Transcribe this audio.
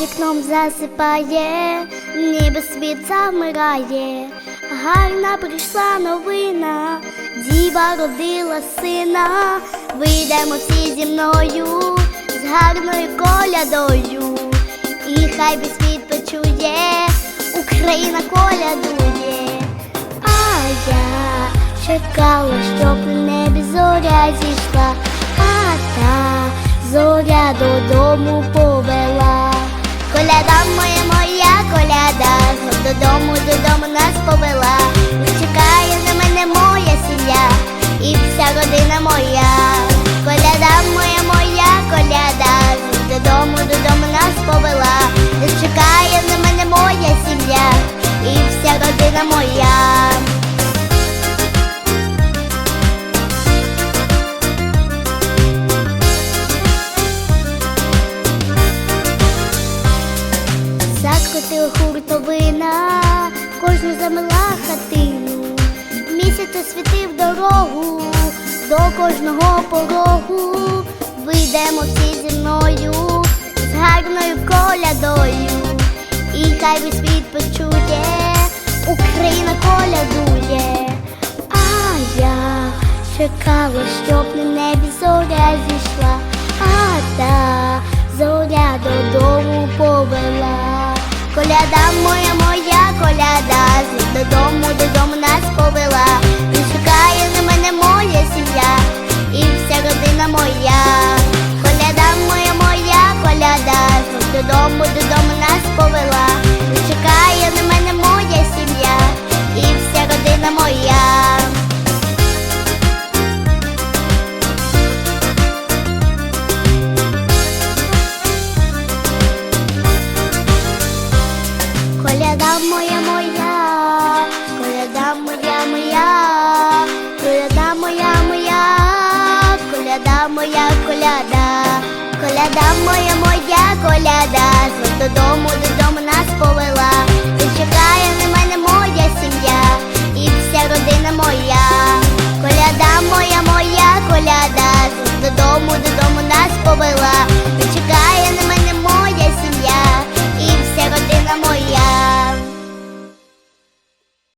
вікном засипає, ніби світ замирає. Гарна прийшла новина, діва родила сина. Вийдемо всі зі мною з гарною колядою. І хай весь світ почує, Україна колядує. А я чекала, щоб небі зоря зійшла, а та зоря додому додому, нас повела. Чекає на мене моя сім'я і вся родина моя. Коляда моя, моя коляда, додому, додому нас повела. Чекає на мене моя сім'я і вся родина моя. Закотила хуртовина, кожну замила хатину, місяць освітив дорогу до кожного порогу. Вийдемо всі зі мною з гарною колядою, і хай весь світ почує, Україна колядує. А я чекала, щоб на небі зоря зійшла, а та зоря додому повела. Коляда моя, коляда, додому, додому нас повела. І чекає на мене моя сім'я і вся родина моя. Коляда моя, моя коляда, звідь додому, додому нас повела. І чекає на мене моя сім'я і вся родина моя. Коляда моя, коляда, моя моя коляда, знов додому, додому нас повела. Ти чекає на мене моя сім'я і вся родина моя. Коляда, моя моя коляда, знов додому, додому нас повела.